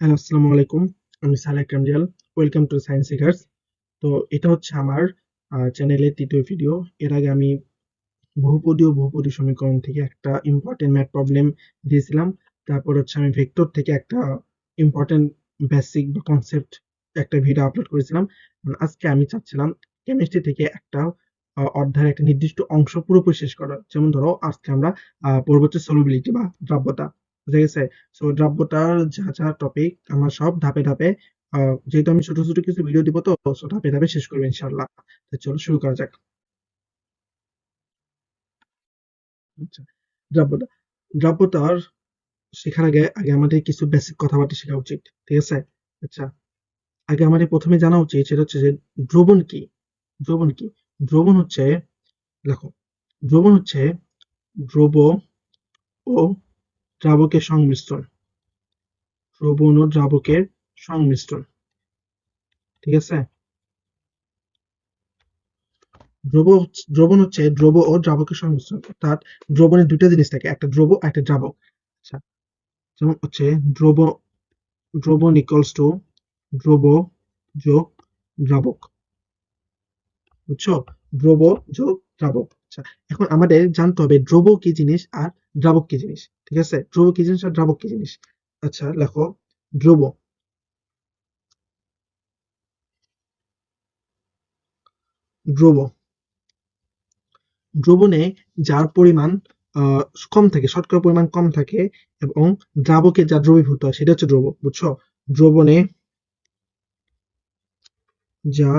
Hello, আসসালামু আলাইকুম। আমি Salek Ramjal welcome to science seekers তো এটা হচ্ছে আমার চ্যানেলের তৃতীয় ভিডিও এর আগে আমি বহুপদী ও বহুপদী সমীকরণ থেকে একটা ইম্পর্টেন্ট ম্যাথ প্রবলেম দিয়েছিলাম। তারপর হচ্ছে আমি ভেক্টর থেকে একটা ইম্পর্টেন্ট বেসিক বা কনসেপ্ট একটা ভিডিও আপলোড করেছিলাম। আজকে আমি চাচ্ছিলাম কেমিস্ট্রি থেকে একটা অধ্যায়ের একটা নির্দিষ্ট অংশ পুরোপুরি শেষ করা যেমন ধরো, আজকে আমরা হচ্ছে সলুবিলিটি বা দ্রাব্যতা। বুঝা গেছে সো দ্রাব্যতার যা যা টপিক আমরা সব ধাপে ধাপে যেহেতু আমি ছোট ছোট কিছু ভিডিও দিব তো সো ধাপে ধাপে শেষ করব ইনশাল্লাহ তো চলো শুরু করা যাক। আচ্ছা দ্রাব্যতা দ্রাব্যতার শেখার আগে আগে আমাদের কিছু বেসিক কথাবার্তা শেখা উচিত, ঠিক আছে? আচ্ছা আগে আমাদের প্রথমে জানা উচিত সেটা হচ্ছে যে দ্রবণ কি? দ্রবণ কি? দ্রবণ হচ্ছে, দেখো, দ্রবণ হচ্ছে দ্রব ও দ্রাবকের সংমিশ্রণ। দ্রবণ ও দ্রাবকের সংমিশ্রণ। ঠিক আছে? দ্রব দ্রবণ হচ্ছে দ্রব ও দ্রাবকের সংমিশ্রণ। অর্থাৎ দ্রবণের দুটো জিনিস থাকে, একটা দ্রব, একটা দ্রাবক। আচ্ছা যেমন হচ্ছে দ্রব দ্রবণ ইকুয়ালস টু দ্রব যোগ দ্রাবক। বুঝছ? দ্রব যোগ দ্রাবক। আচ্ছা এখন আমাদের জানতে হবে দ্রব কি জিনিস আর দ্রাবক কি জিনিস, ঠিক আছে? দ্রব কি জিনিস আর দ্রাবক কি জিনিস? আচ্ছা লেখো, দ্রব। দ্রব। দ্রবণে যার পরিমাণ কম থাকে, শতকরা পরিমাণ কম থাকে এবং দ্রাবকে যা দ্রবীভূত হয় সেটা হচ্ছে দ্রব, বুঝছ? দ্রবণে যা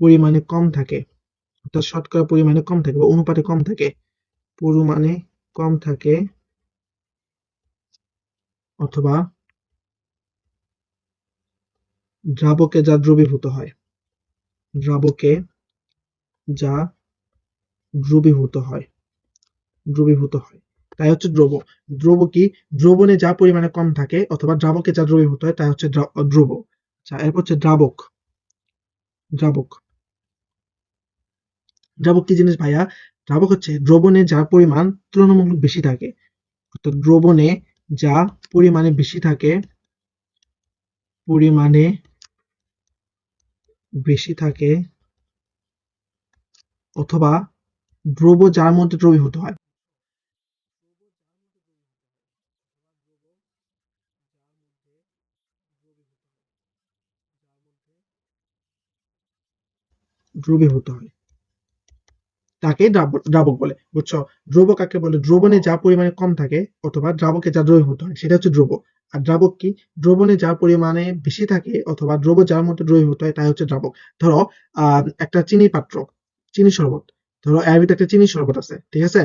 পরিমাণে কম থাকে অর্থাৎ শতকরা পরিমাণে কম থাকে বা অনুপাতে কম থাকে। পরিমাণে কম থাকে অথবা দ্রাবকে যা দ্রবীভূত হয়, দ্রাবকে যা দ্রবীভূত হয় দ্রবীভূত হয়। তাই হচ্ছে দ্রব। দ্রব কি? দ্রবণে যা পরিমাণে কম থাকে অথবা দ্রাবকে যা দ্রবীভূত হয়, তাই হচ্ছে দ্রব। আচ্ছা এরপর হচ্ছে দ্রাবক। দ্রাবক। দ্রাবক কি জিনিস ভাইয়া, দ্রাবক হচ্ছে দ্রবণে যার পরিমাণ তুলনামূলক বেশি থাকে। অর্থাৎ দ্রবণে যা পরিমাণে বেশি থাকে, পরিমাণে বেশি থাকে অথবা দ্রব যার মধ্যে দ্রবীভূত হয়। দ্রবীভূত হয়। তাকে দ্রাবক বলে, বুঝছ? দ্রব কাকে বলে? দ্রবণে যা পরিমাণে কম থাকে অথবা দ্রাবকে যা দ্রবীভূত হয়, সেটা হচ্ছে দ্রব আর দ্রাবক কি? দ্রবণে যা পরিমাণে বেশি থাকে অথবা দ্রব যার মধ্যে দ্রবীভূত হয়, তাই হচ্ছে দ্রাবক। ধরো একটা চিনি পাত্র, চিনি শরবত। ধরো এর একটা চিনি শরবত আছে, ঠিক আছে?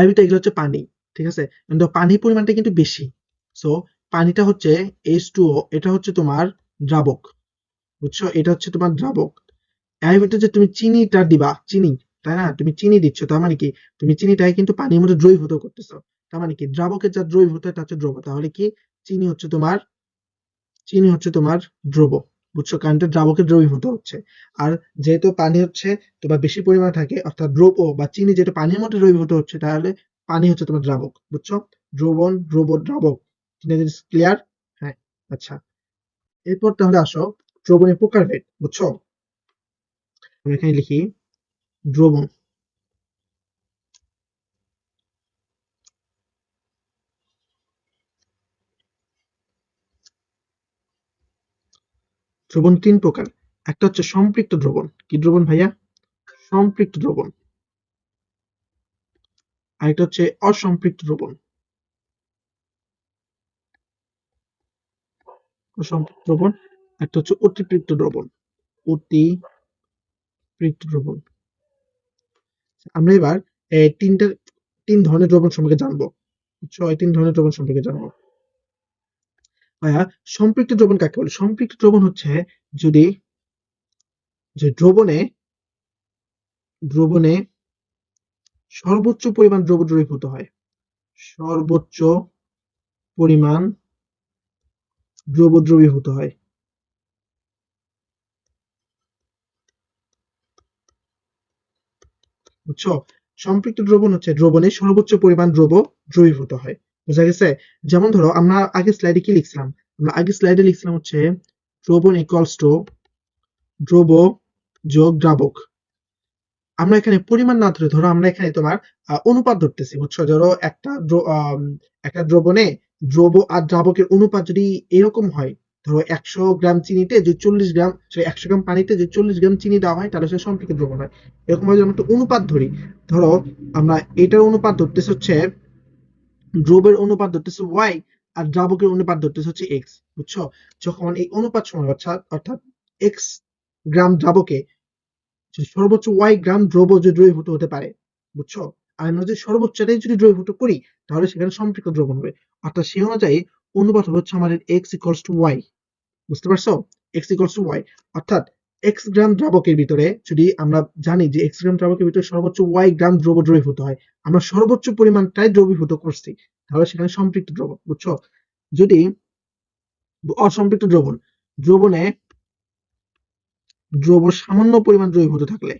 এর এগুলো হচ্ছে পানি, ঠিক আছে? পানির পরিমাণটা কিন্তু বেশি। সো পানিটা হচ্ছে এইচ টু এটা হচ্ছে তোমার দ্রাবক, বুঝছ? এটা হচ্ছে তোমার দ্রাবক। এর যে তুমি চিনিটা দিবা, চিনি, তাই না? তুমি চিনি দিচ্ছ, তার মানে কি? তুমি চিনিটাকে কিন্তু পানির মধ্যে দ্রবীভূত করতেছো। তার মানে কি? দ্রাবকের যা দ্রবীভূত তা হচ্ছে দ্রব। তাহলে কি? চিনি হচ্ছে তোমার, চিনি হচ্ছে তোমার দ্রব, বুঝছ? কারণটা দ্রাবকে দ্রবীভূত হচ্ছে। আর যেহেতু পানি হচ্ছে, তোমার বেশি পরিমাণে থাকে, অর্থাৎ দ্রব বা চিনি যেহেতু পানির মধ্যে দ্রবীভূত হচ্ছে, তাহলে পানি হচ্ছে তোমার দ্রাবক, বুঝছ? দ্রবণ, দ্রব, দ্রাবক। ক্লিয়ার হ্যাঁ আচ্ছা। এরপর তাহলে আসো দ্রবণের প্রকারভেদ, বুঝছ? এখানে লিখি দ্রবণ। দ্রবণ তিন প্রকার। একটা হচ্ছে সম্পৃক্ত দ্রবণ। কি দ্রবণ ভাইয়া? সম্পৃক্ত দ্রবণ। আরেকটা হচ্ছে অসম্পৃক্ত দ্রবণ। অসম্পৃক্ত দ্রবণ। একটা হচ্ছে অতিপৃক্ত দ্রবণ। অতিপৃক্ত দ্রবণ। আমরা এবার তিনটা, তিন ধরনের দ্রবণ সম্পর্কে জানব। এই তিন ধরনের দ্রবণ সম্পর্কে জানব। ভাইয়া সম্পৃক্ত দ্রবণ কাকে বলে? সম্পৃক্ত দ্রবণ হচ্ছে যদি, যে দ্রবণে দ্রবণে সর্বোচ্চ পরিমাণ দ্রব দ্রবীভূত হয়। সর্বোচ্চ পরিমাণ দ্রব দ্রবীভূত হয়। বুঝছ? সম্পৃক্ত দ্রবণ হচ্ছে দ্রবণে সর্বোচ্চ পরিমাণ দ্রব দ্রবীভূত হয়। বোঝা গেছে? যেমন ধরো, আমরা আগে স্লাইডে কি লিখছিলাম? আমরা আগে স্লাইডে লিখছিলাম হচ্ছে দ্রবণ ইকুয়ালস টু দ্রব যোগ দ্রাবক। আমরা এখানে পরিমাণ না ধরে, ধরো আমরা এখানে তোমার অনুপাত ধরতেছি, বুঝছ? ধরো একটা একটা দ্রবণে দ্রব আর দ্রাবকের অনুপাত যদি এরকম হয় ধরো একশো গ্রাম চিনিতে যে চল্লিশ গ্রাম সরি একশো গ্রাম পানিতে যে চল্লিশ গ্রাম চিনি দেওয়া হয়, তাহলে সেটা সম্পর্কে দ্রবণ হয়। এরকম ভাবে আমরা একটা অনুপাত ধরি, ধরো আমরা এটার অনুপাত ধরতেছি হচ্ছে দ্রবের অনুপাত ধরতেছে ওয়াই আর দ্রাবকের অনুপাত ধরতেছে হচ্ছে এক্স বুঝছ? যখন এই অনুপাত সময় অর্থাৎ অর্থাৎ এক্স গ্রাম দ্রাবকে সর্বোচ্চ ওয়াই গ্রাম দ্রব্য যে দ্রবীভূত হতে পারে, বুঝছ? আর আমরা যদি সর্বোচ্চটাই যদি দ্রবীভূত করি, তাহলে সেখানে সম্পৃক্ত দ্রবণ হবে। অর্থাৎ সেই অনুযায়ী অনুপাত হচ্ছে আমাদের এক্স ইকুয়ালস টু ওয়াই বুঝতে পারছ? এক্স ইকুয়ালস টু ওয়াই অর্থাৎ এক্স গ্রাম দ্রাবকের ভিতরে যদি আমরা জানি যে এক্স গ্রাম দ্রাবকের ভিতরে সর্বোচ্চ ওয়াই গ্রাম দ্রব্য দ্রবীভূত হয়, আমরা সর্বোচ্চ পরিমাণটাই দ্রবীভূত করছি। তাহলে সেখানে সম্পৃক্ত দ্রবণ, বুঝছ? যদি অসম্পৃক্ত দ্রবণ, দ্রবণে দ্রব সামান্য পরিমাণ দ্রবীভূত থাকলে,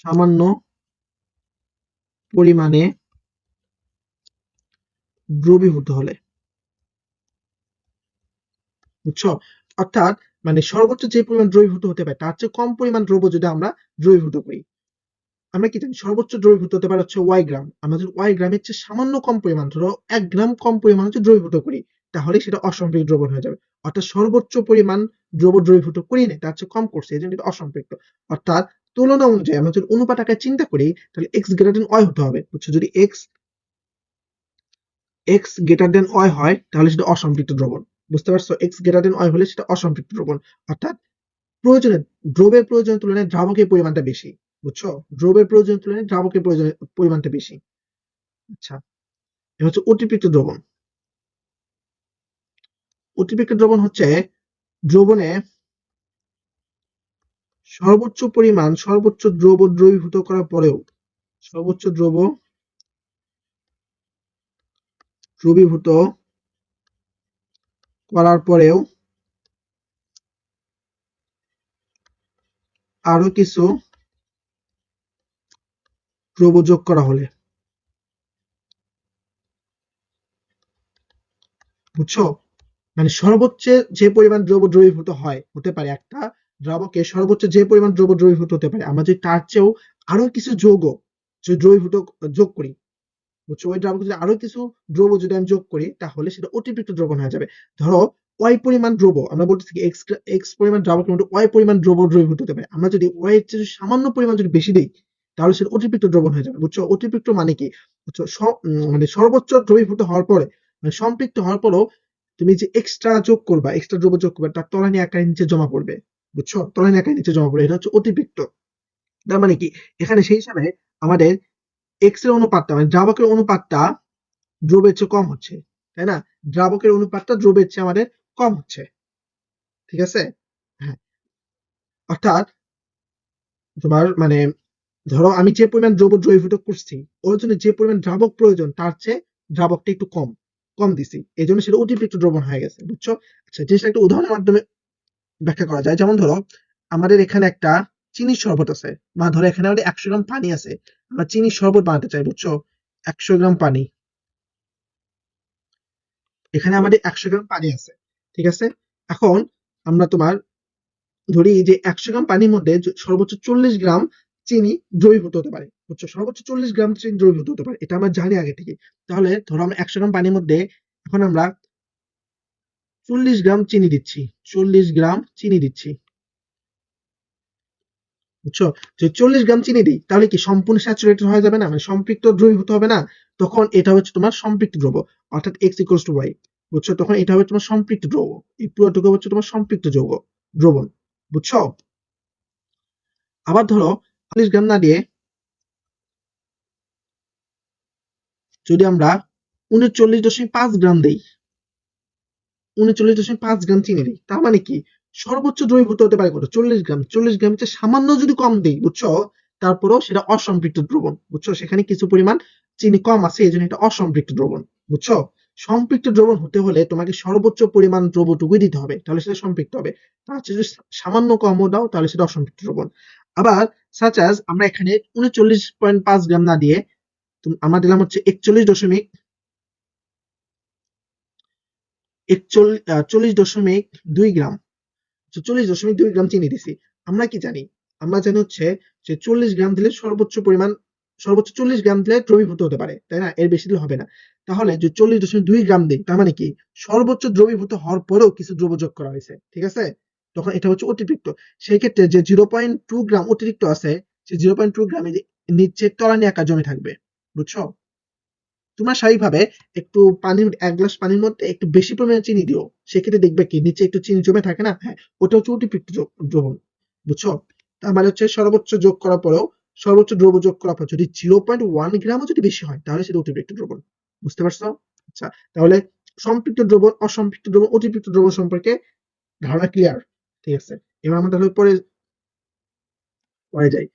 সামান্য পরিমাণে দ্রবীভূত হলে বুঝছ? অর্থাৎ মানে সর্বোচ্চ যে পরিমাণ দ্রবীভূত হতে পারে, তার চেয়ে কম পরিমাণ দ্রব্য যদি আমরা দ্রবীভূত করি, আমরা কি জানি? সর্বোচ্চ দ্রবীভূত হতে পারে হচ্ছে ওয়াই গ্রাম আমরা যদি ওয়াই গ্রামের চেয়ে সামান্য কম পরিমাণ, ধরো এক গ্রাম কম পরিমাণ হচ্ছে দ্রবীভূত করি, তাহলে সেটা অসম্পৃক্ত দ্রবণ হয়ে যাবে। অর্থাৎ সর্বোচ্চ পরিমাণ দ্রব্য দ্রবীভূত করি না, তার চেয়ে কম করছে, এই জন্য এটা অসম্পৃক্ত। অর্থাৎ তুলনা অনুযায়ী আমরা যদি অনুপাত আকারে চিন্তা করি, তাহলে এক্স গ্রেটার দেন ওয়াই হতে হবে, বুঝছ? যদি X X greater than Y হয়, তাহলে সেটা অসম্পৃক্ত দ্রবণ বুঝতে পারছ? এক্স গ্রেটার দেন ওয়াই হলে সেটা অসম্পৃক্ত দ্রবণ। অর্থাৎ প্রয়োজনে দ্রবের প্রয়োজনের তুলনায় দ্রাবকের পরিমাণটা বেশি, বুঝছ? দ্রবের প্রয়োজনের তুলনায় দ্রাবকের প্রয়োজন, পরিমাণটা বেশি। আচ্ছা এটা হচ্ছে অতিরিক্ত দ্রবণ। অতিরিক্ত দ্রবণ হচ্ছে দ্রবণে সর্বোচ্চ পরিমাণ, সর্বোচ্চ দ্রব দ্রবীভূত করার পরেও সর্বোচ্চ দ্রব দ্রবীভূত করার পরেও আরও কিছু দ্রব যোগ করা হলে। বুঝছ? মানে সর্বোচ্চ যে পরিমাণ দ্রব্য দ্রবীভূত হয়, হতে পারে একটা দ্রাবকে সর্বোচ্চ যে পরিমাণ দ্রব্য দ্রবীভূত হতে পারে, আমরা যদি তার চেয়েও আরও কিছু যৌগ, যদি দ্রবীভূত যোগ করি বুঝছ? ওই দ্রাবকে যদি আরও কিছু দ্রব্য যদি আমি যোগ করি, তাহলে সেটা অতিরিক্ত দ্রবণ হয়ে যাবে। ধরো ওয়াই পরিমাণ দ্রব্য, আমরা বলতেছি এক্স এক্স পরিমাণ দ্রাবকের মধ্যে ওয়াই পরিমাণ দ্রব্য দ্রবীভূত হতে পারে। আমরা যদি ওয়াই এর চেয়ে সামান্য পরিমাণ যদি বেশি দিই, তাহলে সেটা অতিরিক্ত দ্রবণ হয়ে যাবে, বুঝছ? অতিরিক্ত মানে কি? বুঝছ? মানে সর্বোচ্চ দ্রবীভূত হওয়ার পরে মানে সম্পৃক্ত হওয়ার পরও তুমি যে এক্সট্রা যোগ করবা এক্সট্রা দ্রব্য যোগ করবে, তার তলানি আকারে নিচে জমা পড়বে, বুঝছ? তলানি আকারে নিচে জমা পড়বে, এটা হচ্ছে অতিরিক্ত। তার মানে কি? এখানে সেই হিসাবে আমাদের এক্সের অনুপাতটা মানে দ্রাবকের অনুপাতটা দ্রবের চেয়ে কম হচ্ছে, তাই না? দ্রাবকের অনুপাতটা দ্রবের চেয়ে আমাদের কম হচ্ছে, ঠিক আছে? হ্যাঁ। অর্থাৎ তোমার মানে ধরো আমি যে পরিমাণ দ্রব্য দ্রবীভূত করছি, ওর জন্য যে পরিমাণ দ্রাবক প্রয়োজন, তার চেয়ে দ্রাবকটা একটু কম কম দিছি। এই জন্য সেটা অতিরিক্ত দ্রবণ হয়ে গেছে, বুঝছ? আচ্ছা জিনিসটা একটা উদাহরণের মাধ্যমে ব্যাখ্যা করা যায়। যেমন ধরো, আমাদের এখানে একটা চিনির শরবত আছে, বা ধরো এখানে আমাদের একশো গ্রাম পানি আছে আমরা চিনির শরবত বানাতে চাই, বুঝছ? একশো গ্রাম পানি। এখানে আমাদের একশো গ্রাম পানি আছে, ঠিক আছে? এখন আমরা তোমার ধরি যে একশো গ্রাম পানির মধ্যে সর্বোচ্চ চল্লিশ গ্রাম চিনি দ্রবীভূত হতে পারে, বুঝছ? সর্বোচ্চ চল্লিশ গ্রাম চিনি দ্রবীভূত হতে পারে, এটা আমরা জানি আগে থেকে। তাহলে ধরো আমরা একশো গ্রাম পানির মধ্যে এখন আমরা চল্লিশ গ্রাম চিনি দিচ্ছি, চল্লিশ গ্রাম চিনি দিচ্ছি। বুঝছ? যে চল্লিশ গ্রাম চিনি দিই, তাহলে কি সম্পূর্ণ স্যাচুরেটেড হয়ে যাবে না? মানে সম্পৃক্ত দ্রবীভূত হবে না? তখন এটা হচ্ছে তোমার সম্পৃক্ত দ্রব্য, অর্থাৎ এক্স ইকুয়ালস টু ওয়াই বুঝছ? তখন এটা হবে তোমার সম্পৃক্ত দ্রব্য। এই পুরোটুকু হচ্ছে তোমার সম্পৃক্ত যৌগ, দ্রবণ, বুঝছ? আবার ধরো, চল্লিশ গ্রাম না দিয়ে যদি আমরা উনচল্লিশ দশমিক পাঁচ গ্রাম দিই, উনচল্লিশ দশমিক পাঁচ গ্রাম চিনি দিই, তার মানে কি? সর্বোচ্চ দ্রবীভূত হতে পারে কত? চল্লিশ গ্রাম। চল্লিশ গ্রাম চেয়ে সামান্য যদি কম দিই, বুঝছ? তারপরেও সেটা অসম্পৃক্ত দ্রবণ, বুঝছ? সেখানে কিছু পরিমাণ চিনি কম আছে এই জন্য এটা অসম্পৃক্ত দ্রবণ, বুঝছ? সম্পৃক্ত দ্রবণ হতে হলে তোমাকে সর্বোচ্চ পরিমাণ দ্রবটুকুই দিতে হবে, তাহলে সেটা সম্পৃক্ত হবে। তার যদি সামান্য কমও দাও, তাহলে সেটা অসম্পৃক্ত দ্রবণ। আবার সাচ আজ আমরা এখানে উনচল্লিশ পয়েন্ট পাঁচ গ্রাম না দিয়ে আমরা দিলাম হচ্ছে একচল্লিশ দশমিক একচল্লিশ চল্লিশ দশমিক দুই গ্রাম। চল্লিশ দশমিক দুই গ্রাম চিনি দিছি। আমরা কি জানি? আমরা জানি হচ্ছে যে চল্লিশ গ্রাম দিলে সর্বোচ্চ পরিমাণ, সর্বোচ্চ চল্লিশ গ্রাম দিলে দ্রবীভূত হতে পারে, তাই না? এর বেশি দিলে হবে না। তাহলে যে চল্লিশ দশমিক দুই গ্রাম দিই, তার মানে কি? সর্বোচ্চ দ্রবীভূত হওয়ার পরেও কিছু দ্রব্য যোগ করা হয়েছে, ঠিক আছে? তখন এটা হচ্ছে অতিরিক্ত। সেই ক্ষেত্রে যে জিরো পয়েন্ট টু গ্রাম অতিরিক্ত আছে সে জিরো পয়েন্ট টু গ্রামে নিচে তলানি আকার জমে থাকবে, বুঝছ? তোমরা স্বাভাবিকভাবে একটু পানির, এক গ্লাস পানির মধ্যে একটু বেশি পরিমাণে চিনি দিও। সেক্ষেত্রে দেখবে কি, নিচে একটু চিনি জমে থাকে না? হ্যাঁ ওটা হচ্ছে অতিরিক্ত দ্রবণ, বুঝছ? তার মানে হচ্ছে সর্বোচ্চ যোগ করার পরেও সর্বোচ্চ দ্রব্য যোগ করার পর যদি জিরো পয়েন্ট ওয়ান গ্রামও যদি বেশি হয়, তাহলে সেটা অতিরিক্ত দ্রবণ, বুঝতে পারছ? আচ্ছা তাহলে সম্পৃক্ত দ্রবণ, অসম্পৃক্ত দ্রবণ, অতিরিক্ত দ্রবণ সম্পর্কে ধারণা ক্লিয়ার ঠিক আছে? এবার আমরা তাহলে পরে পরে যাই।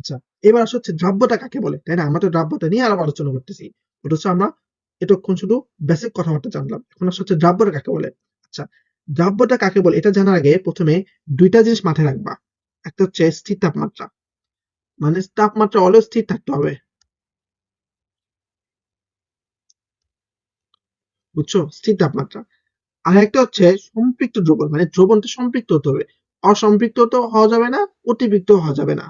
আচ্ছা এবার আসলে হচ্ছে দ্রাব্যতা কাকে বলে? তাই না? আমরা তো দ্রাব্যতা নিয়ে আলাপ আলোচনা করতেছি। ওটা হচ্ছে আমরা এতক্ষণ শুধু বেসিক কথাবার্তা জানলাম। এখন আসলে হচ্ছে দ্রাব্যতা কাকে বলে? আচ্ছা দ্রাব্যতা কাকে বলে? এটা জানার আগে প্রথমে দুইটা জিনিস মাথায় রাখবা। একটা হচ্ছে স্থির তাপমাত্রা। মানে তাপমাত্রা অলওয়েজ স্থির থাকতে হবে। বুঝছ? স্থির তাপমাত্রা। আর একটা হচ্ছে সম্পৃক্ত দ্রবণ। মানে দ্রবণটা সম্পৃক্ত হতে হবে। অসম্পৃক্ত তো হওয়া যাবে না, অতিরিক্ত হওয়া যাবে না।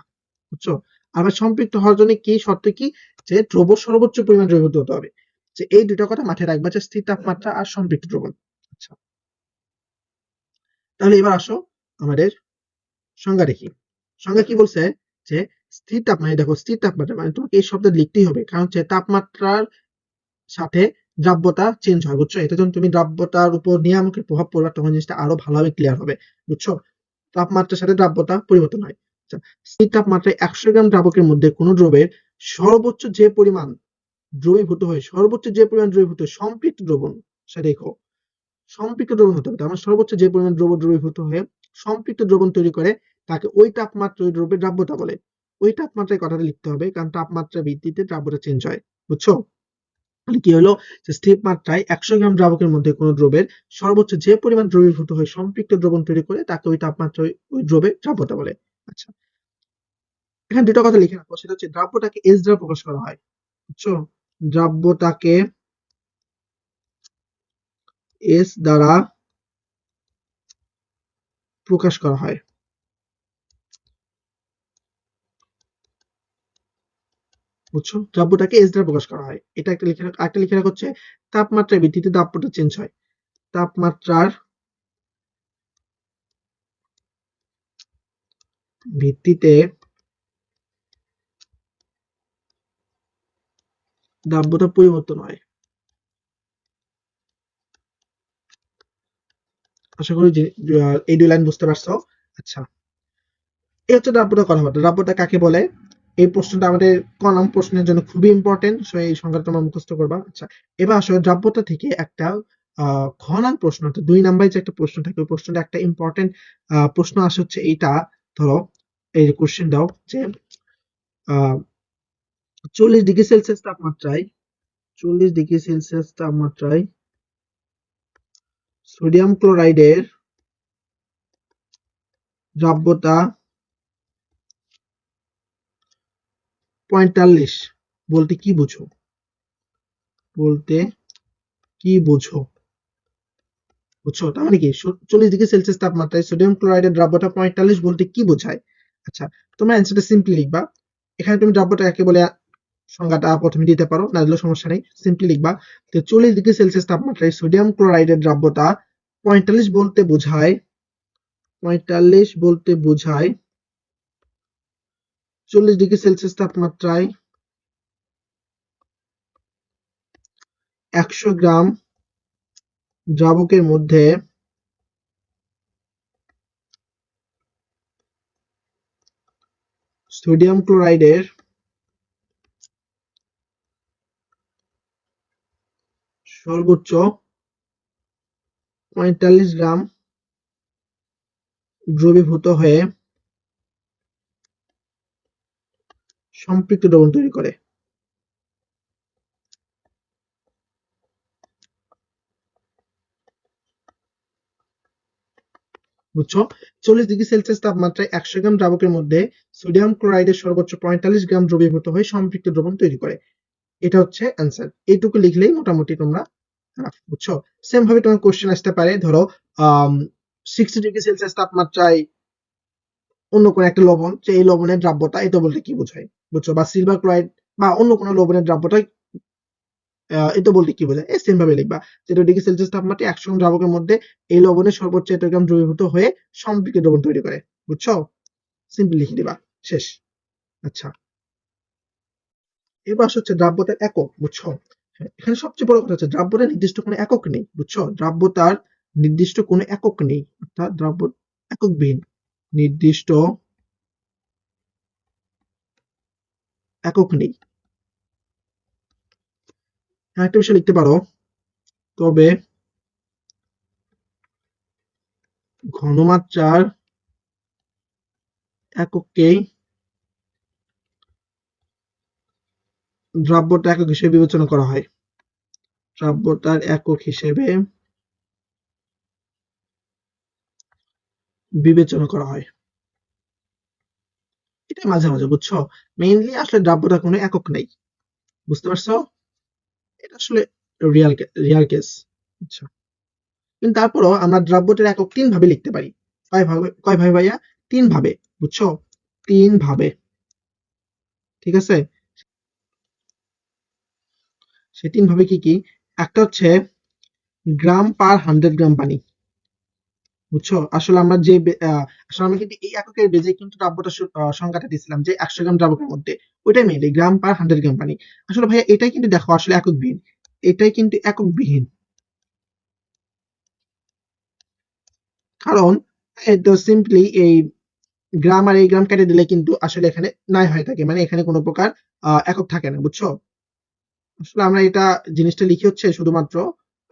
বুঝছ? আবার সম্পৃক্ত হওয়ার জন্য কি শর্ত কি? যে দ্রব সর্বোচ্চ পরিমাণ দ্রবীভূত হতে হবে। যে এই দুটো কথা মাথায় রাখবা যে স্থির তাপমাত্রা আর সম্পৃক্ত দ্রবণ। আচ্ছা। তাহলে এবার আসো আমাদের সংজ্ঞা দেখি সংজ্ঞা কি বলছে? যে স্থির তাপমাত্রা দেখো স্থির তাপমাত্রা মানে তোমাকে এই শব্দ লিখতেই হবে। কারণ হচ্ছে তাপমাত্রার সাথে দ্রাব্যতা চেঞ্জ হয়, বুঝছ? এটা যখন তুমি দ্রাব্যতার উপর নিয়ামকের প্রভাব পড়বে, তখন জিনিসটা আরও ভালোভাবে ক্লিয়ার হবে, বুঝছ? তাপমাত্রার সাথে দ্রাব্যতা পরিবর্তন হয়। স্থির তাপমাত্রায় একশো গ্রাম দ্রাবকের মধ্যে কোনো দ্রবের সর্বোচ্চ যে পরিমাণ দ্রবীভূত হয়, সর্বোচ্চ যে পরিমাণ দ্রবীভূত হয়, সম্পৃক্ত দ্রবণ সেটা দেখো। সম্পৃক্ত দ্রবণ হতে হবে, তার মানে সর্বোচ্চ যে পরিমাণ দ্রব দ্রবীভূত হয়ে সম্পৃক্ত দ্রবণ তৈরি করে, তাকে ওই তাপমাত্রায় দ্রব্যের দ্রাব্যতা বলে। ওই তাপমাত্রায় কথাটা লিখতে হবে, কারণ তাপমাত্রা ভিত্তিতে দ্রাব্যতা চেঞ্জ হয়, বুঝছ? কি হলো? যে স্থির মাত্রায় একশো গ্রাম দ্রাবকের মধ্যে কোনো দ্রবের সর্বোচ্চ যে পরিমাণ দ্রবীভূত হয়, সম্পৃক্ত দ্রবণ তৈরি করে, তাকে ওই তাপমাত্রায় ওই দ্রবের দ্রাব্যতা বলে। আচ্ছা। এখানে দুটো কথা লিখে রাখো সেটা হচ্ছে দ্রাব্যটাকে এস দ্বারা প্রকাশ করা হয়, বুঝছ? দ্রাব্যটাকে এস দ্বারা প্রকাশ করা হয়। বুঝছ? দ্রাব্যটাকে এস দ্বারা প্রকাশ করা হয়। এটা একটা লিখে একটা লিখে রাখা হচ্ছে তাপমাত্রার ভিত্তিতে দ্রাব্যটা চেঞ্জ হয়। তাপমাত্রার ভিত্তিতে দ্রাব্যতা পরিবর্তন হয়। আশা করি এই দুই লাইন বুঝতে পারছ? আচ্ছা। এই হচ্ছে দ্রাব্যতা কথাবার্তা দ্রাব্যতা কাকে বলে? এই প্রশ্নটা আমাদের কলাম প্রশ্নের জন্য খুবই ইম্পর্টেন্ট সো এই সংখ্যাটা তোমরা মুখস্থ করবা। আচ্ছা এবার আসলে দ্রাব্যতা থেকে একটা ঘনান প্রশ্ন দুই নাম্বারে যে একটা প্রশ্ন থাকে, ওই প্রশ্নটা একটা ইম্পর্টেন্ট প্রশ্ন আসে হচ্ছে এইটা ধরো, এই কোশ্চেন দাও যে চল্লিশ ডিগ্রি সেলসিয়াস তাপমাত্রায়, চল্লিশ ডিগ্রি সেলসিয়াস তাপমাত্রায় সোডিয়াম ক্লোরাইডের দ্রাব্যতা পঁয়তাল্লিশ। বলতে কি বুঝো? বলতে কি বুঝো? বুঝছ? তার মানে কি? চল্লিশ ডিগ্রি সেলসিয়াস তাপমাত্রায় সোডিয়াম ক্লোরাইডের দ্রাব্যতা পঁয়তাল্লিশ বলতে কি বোঝায়? আচ্ছা তোমরা অ্যান্সারটা সিম্পলি লিখবা। এখানে তুমি দ্রাব্যটা একে বলে সংজ্ঞাটা প্রথমে দিতে পারো, না দিলেও সমস্যা নেই সিম্পলি লিখবা। তো চল্লিশ ডিগ্রি সেলসিয়াস তাপমাত্রায় সোডিয়াম ক্লোরাইডের দ্রাব্যতা পঁয়তাল্লিশ বলতে বোঝায়, পঁয়তাল্লিশ বলতে বোঝায়, চল্লিশ ডিগ্রি সেলসিয়াস তাপমাত্রায় একশো গ্রাম দ্রাবকের মধ্যে সোডিয়াম ক্লোরাইডের সর্বোচ্চ পঁয়তাল্লিশ গ্রাম দ্রবীভূত হয়ে সম্পৃক্ত দ্রবণ তৈরি করে। বুঝছ? চল্লিশ ডিগ্রি সেলসিয়াস তাপমাত্রায় একশো গ্রাম দ্রাবকের মধ্যে সোডিয়াম ক্লোরাইডের সর্বোচ্চ পঁয়তাল্লিশ গ্রাম দ্রবীভূত হয়ে সম্পৃক্ত দ্রবণ তৈরি করে। এটা হচ্ছে অ্যান্সার। এইটুকু লিখলেই মোটামুটি তোমরা বুঝছ? সেম ভাবে তোমার কোশ্চেন আসতে পারে, ধরো সিক্সটি ডিগ্রি সেলসিয়াস তাপমাত্রায় অন্য কোনো একটা লবণ, যে এই লবণের দ্রাব্যতা, এটা বলতে কি বোঝায়? বুঝছ? বা সিলভার ক্লোরাইড বা অন্য কোনো লবণের দ্রাব্যতা এটা বলতে কি বোঝায়? সেম ভাবে লিখবা। ডিগ্রি সেলসিয়াস তাপমাত্রায় একশো গ্রাম দ্রাবকের মধ্যে এই সর্বোচ্চ এত গ্রাম দ্রবীভূত হয়ে সমপিকে দ্রবণ তৈরি করে। বুঝছ? লিখে দিবা। শেষ। আচ্ছা। এবার দ্রাব্যতার একক, বুঝছ? এখানে সবচেয়ে বড় কথা হচ্ছে দ্রাব্যতার নির্দিষ্ট কোনো একক নেই, বুঝছ? দ্রাব্যতার নির্দিষ্ট কোনো একক নেই, অর্থাৎ দ্রাব্য একক এককবিহীন নির্দিষ্ট একক নেই। একটা বিষয় লিখতে পারো। তবে ঘনমাত্রার একককেই দ্রাব্যতা একক হিসেবে বিবেচনা করা হয়। দ্রাব্যতার একক হিসেবে বিবেচনা করা হয়। এটা মাঝে মাঝে, বুঝছ? মেইনলি আসলে দ্রাব্যতার কোনো একক নেই। বুঝতে পারছ? এটা আসলে রিয়াল রিয়াল কেস আচ্ছা। কিন্তু তারপরও আমরা দ্রাব্যটার একক তিন ভাবে লিখতে পারি। কয় ভাবে কয় ভাবে ভাইয়া? তিন ভাবে, বুঝছ? তিন ভাবে। ঠিক আছে? সে তিন ভাবে কি কি? একটা হচ্ছে গ্রাম পার হান্ড্রেড গ্রাম পানি। বুঝছ? আসলে আমরা যে আসলে আমরা কিন্তু এই এককের বেজে কিন্তু দ্রাব্যটা সংখ্যাটা দিয়েছিলাম যে একশো গ্রাম দ্রাবকের মধ্যে। ওইটাই মেনলি গ্রাম পার হান্ড্রেড গ্রাম পানি। আসলে ভাইয়া, এটাই কিন্তু দেখো আসলে এককবিহীন। এটাই কিন্তু একক বিহীন কারণ এটা সিম্পলি এই গ্রাম আর এই গ্রাম কেটে দিলে কিন্তু আসলে এখানে নাই হয়ে থাকে। মানে এখানে কোনো প্রকার একক থাকে না, বুঝছ? আসলে আমরা এটা জিনিসটা লিখি হচ্ছে শুধুমাত্র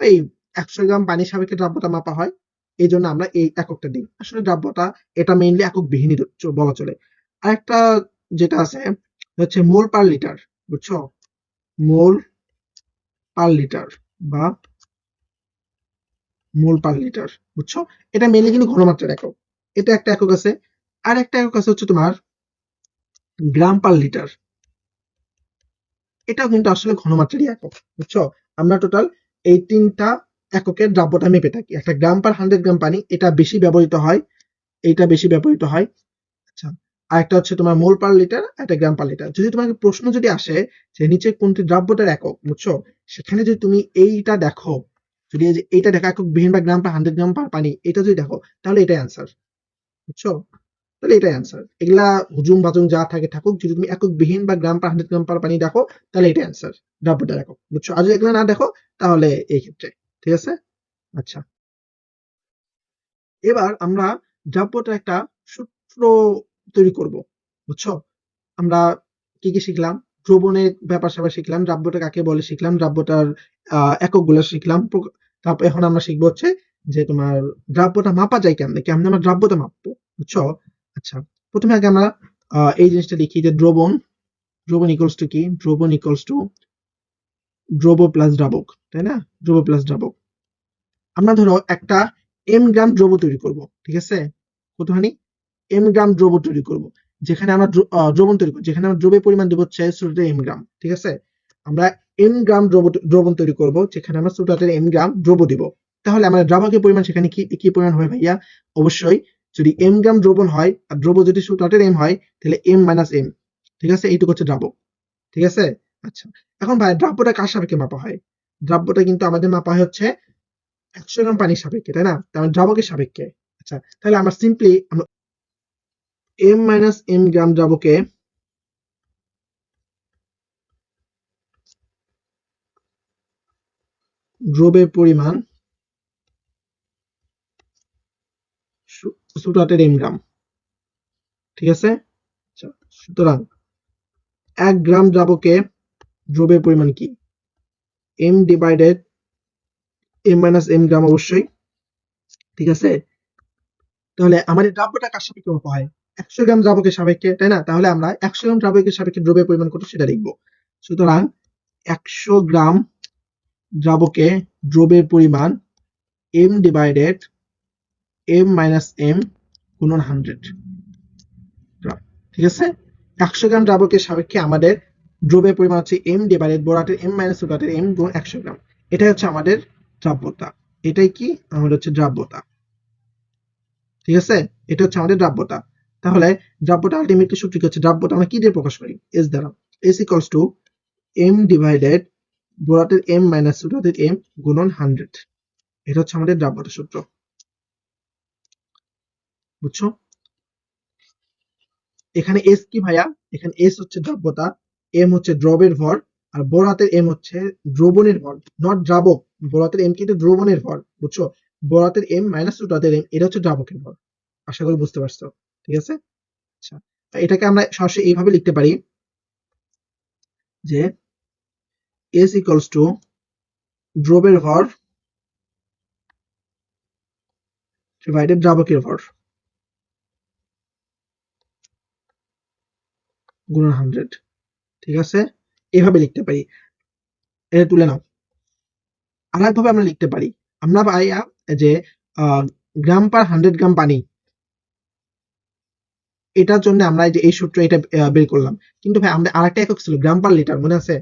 এই একশো গ্রাম পানির সাপেক্ষে দ্রাব্যতা মাপা হয়। এই জন্য আমরা এই এককটা দিই। আসলে দ্রাব্যতা এটা মেইনলি একক বিহীনই বলা চলে। আরেকটা যেটা আছে, হচ্ছে মোল পার লিটার বুঝছ? মোল পার লিটার বা মোল পার লিটার বুঝছ? এটা মেইনলি কিন্তু ঘনমাত্রার একক। এটা একটা একক আছে। আর একটা একক আছে হচ্ছে তোমার গ্রাম পার লিটার এটাও কিন্তু আসলে ঘনমাত্রারই একক, বুঝছ? আমরা টোটাল এই তিনটা এককের দ্রাব্যতা মেপে থাকি। একটা গ্রাম পার হান্ড্রেড গ্রাম পানি, এটা বেশি ব্যবহৃত হয়, এইটা বেশি ব্যবহৃত হয়। আচ্ছা আর একটা হচ্ছে তোমার মোল পার লিটার একটা গ্রাম পার লিটার। যদি তোমাকে প্রশ্ন যদি আসে যে নিচে কোনটি দ্রাব্যতার একক, বুঝছ? সেখানে যদি তুমি এইটা দেখো, যদি এইটা দেখো একক বিহীন বা গ্রাম পার হান্ড্রেড গ্রাম পার পানি, এটা যদি দেখো, তাহলে এটাই অ্যান্সার বুঝছ? তাহলে এটাই অ্যান্সার এগুলা হুজুম বাজুম যা থাকে থাকুক, যদি তুমি একক বিহীন বা গ্রাম পার হান্ড্রেড গ্রাম পার পানি দেখো, তাহলে এটাই অ্যান্সার দ্রাব্যতার একক, বুঝছ? আর যদি এগুলো না দেখো, তাহলে এই ক্ষেত্রে। ঠিক আছে? আচ্ছা। এবার আমরা দ্রাব্যটার একটা সূত্র তৈরি করব, বুঝছ? আমরা কি কি শিখলাম? দ্রবণের ব্যাপার স্যাপার শিখলাম দ্রাব্যটা কাকে বলে শিখলাম দ্রাব্যটার আহ এককগুলো শিখলাম তারপর এখন আমরা শিখব হচ্ছে যে তোমার দ্রাব্যটা মাপা যায় কেমনে? কেমনে আমরা দ্রাব্যতা মাপবো, বুঝছ? আচ্ছা প্রথমে আগে আমরা এই জিনিসটা লিখি যে দ্রবণ দ্রবণ ইকুয়ালস টু কি? দ্রবণ ইকুয়ালস টু দ্রব প্লাস দ্রাবক তাই না? দ্রব প্লাস দ্রাবক আমরা ধরো একটা এম গ্রাম দ্রব তৈরি করব, ঠিক আছে? কতখানি? এম গ্রাম দ্রব তৈরি করব। যেখানে আমরা দ্র- দ্রবণ তৈরি করব, যেখানে আমরা দ্রবের পরিমাণ দেবো হচ্ছে সুটাতে এম গ্রাম ঠিক আছে? আমরা এম গ্রাম দ্রব দ্রবণ তৈরি করব, যেখানে আমরা সুটাতে এম গ্রাম দ্রব দিব। তাহলে আমাদের দ্রাবকের পরিমাণ সেখানে কি কি পরিমাণ হবে ভাইয়া? অবশ্যই যদি এম গ্রাম দ্রবণ হয় আর দ্রব যদি সুটাটের এম হয়, তাহলে এম মাইনাস এম ঠিক আছে? এইটুকু হচ্ছে দ্রাবক ঠিক আছে? আচ্ছা এখন ভাই দ্রাব্যটা কার সাপেক্ষে মাপা হয়? দ্রাব্যটা কিন্তু আমাদের মাপা হচ্ছে একশো গ্রাম পানির সাপেক্ষে, তাই না? মানে দ্রাবকের সাপেক্ষে। আচ্ছা তাহলে আমরা সিম্পলি আমরা এম মাইনাস এম গ্রাম দ্রাবকে দ্রবের পরিমাণ সুটাটের এম গ্রাম। ঠিক আছে? আচ্ছা সুতরাং এক গ্রাম দ্রাবকে দ্রবের পরিমাণ কি? M divided M minus M gram অবশ্যই। ঠিক আছে? তাহলে আমাদের দ্রাব্যটা কার সাপেক্ষে মাপা হয়? একশো গ্রাম দ্রাবকের সাপেক্ষে, তাই না? তাহলে আমরা একশো গ্রাম দ্রাবকের সাপেক্ষে দ্রব্যের পরিমাণ কত সেটা লিখব। সুতরাং একশো গ্রাম দ্রাবকে দ্রব্যের পরিমাণ M divided M minus M গুণন হান্ড্রেড ঠিক আছে? একশো গ্রাম দ্রাবকের সাপেক্ষে আমাদের দ্রব্যের পরিমাণ হচ্ছে এম ডিভাইডেড বোরাটের এম মাইনাস সুটাটের এম গুণ একশো গ্রাম। এটাই হচ্ছে আমাদের দ্রাব্যতা। এটাই কি? আমাদের হচ্ছে দ্রাব্যতা। ঠিক আছে? এটা হচ্ছে আমাদের দ্রাব্যতা। তাহলে দ্রাব্যতা আলটিমেটলি সূত্র কি হচ্ছে? দ্রাব্যতা আমরা কি দিয়ে প্রকাশ করি? এস দ্বারা। S equals to M divided বোরাটের M minus সুরাটের এম গুণন হান্ড্রেড এটা হচ্ছে আমাদের দ্রাব্যতা সূত্র। বুঝছ? এখানে এস কি ভাইয়া? এখানে এস হচ্ছে দ্রব্যতা। এম হচ্ছে দ্রবের ভর, আর বোরাতের এম হচ্ছে দ্রবণের ভর নট দ্রাবক। বরাতের এম কিন্তু দ্রবণের ভর, বুঝছ? বরাতের এম মাইনাস রুটাতের এম এটা হচ্ছে দ্রাবকের ভর। আশা করি বুঝতে পারছ, ঠিক আছে? আচ্ছা এটাকে আমরা সরাসরি এইভাবে লিখতে পারি যে এস ইকলস টু দ্রবের ভর ডিভাইডেড দ্রাবকের ভর গুণন হান্ড্রেড ঠিক আছে? এভাবে লিখতে পারি। এটা তুলে নাও। আর একভাবে আমরা লিখতে পারি। আমরা পাইয়া যে গ্রাম পার হান্ড্রেড গ্রাম পানি। এটার জন্য আমরা যে, এই সূত্র এটা বের করলাম। কিন্তু ভাই আমাদের আরেকটা একক ছিল, গ্রাম পার লিটার, মনে আছে?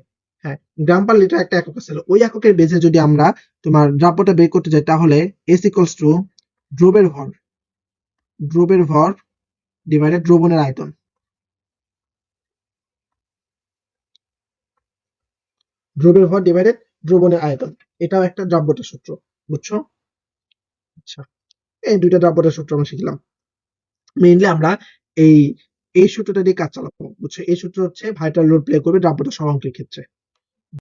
হ্যাঁ গ্রাম পার লিটার একটা একক ছিল। ওই এককের বেজে যদি আমরা তোমার দ্রাব্যটা বের করতে যাই, তাহলে এস ইকুয়ালস টু দ্রবের ভর। দ্রবের ভর ডিভাইডেড দ্রবণের আয়তন। দ্রবের ভর ডিভাইডেড দ্রবণের আয়তন। এটাও একটা দ্রাব্যতা সূত্র, বুঝছ? আচ্ছা এই দুইটা দ্রাব্যতা সূত্র আমরা শিখলাম। মেইনলি আমরা এই এই সূত্রটা দিয়ে কাজ চালাবো, বুঝছ? এই সূত্র হচ্ছে ভাইটাল রোল প্লে করবে দ্রাব্যতা সহঙ্কের ক্ষেত্রে।